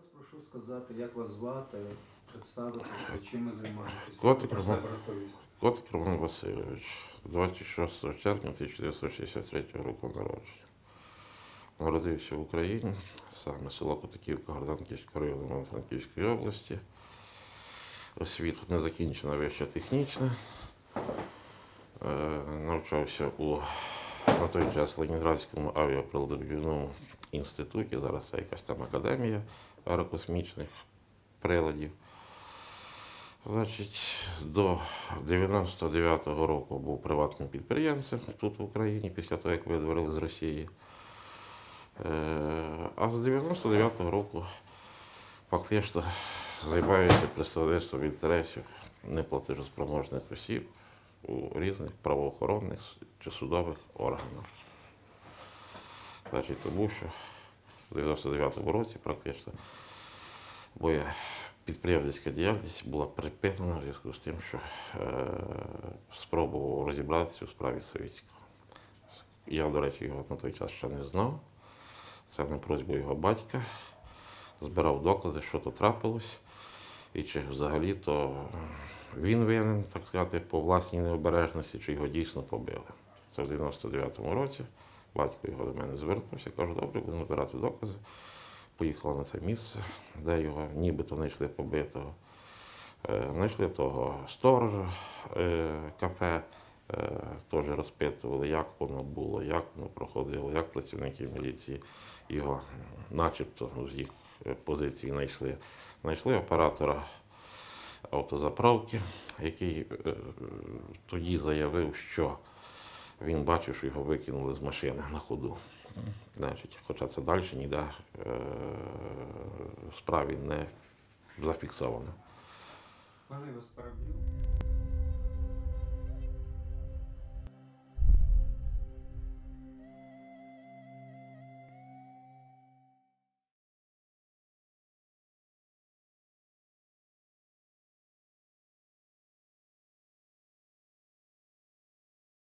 вас прошу сказати, як вас звати, представитися, чим ви займаєтесь. Котик Роман. розповісти. Котик Роман Васильович, 26 червня 1963 року народження. Народився в Україні, саме село Котиківка Горданківського району Івано-Франківської області. Освіта незакінчена вища технічна. Е, навчався у на той час Ленінградському авіаприладобівному інституті, зараз це якась там академія аерокосмічних приладів. Значить, до 99-го року був приватним підприємцем тут в Україні, після того, як видворили з Росії. Е, А з 99-го року фактично займаюся представництвом інтересів неплатежоспроможних осіб у різних правоохоронних чи судових органах. Значить, тому що в 99-му році практично моя підприємницька діяльність була припинена в зв'язку з тим, що е, спробував розібратися у справі Савіцького. Я, до речі, його на той час ще не знав. Це на просьбу його батька. Збирав докази, що то трапилось, і чи взагалі то він винен, так сказати, по власній необережності, чи його дійсно побили. Це в 99-му році. Батько його до мене звернувся, каже, добре, будемо збирати докази. Поїхала на це місце, де його нібито знайшли побитого. Е, Знайшли того сторожа е, кафе, е, теж розпитували, як воно було, як воно проходило, як працівники міліції його начебто з їх позицій знайшли. Знайшли оператора автозаправки, який тоді заявив, що він бачив, що його викинули з машини на ходу. Значить, хоча це далі ніде е, в справі не зафіксовано. Я вас переб'ю?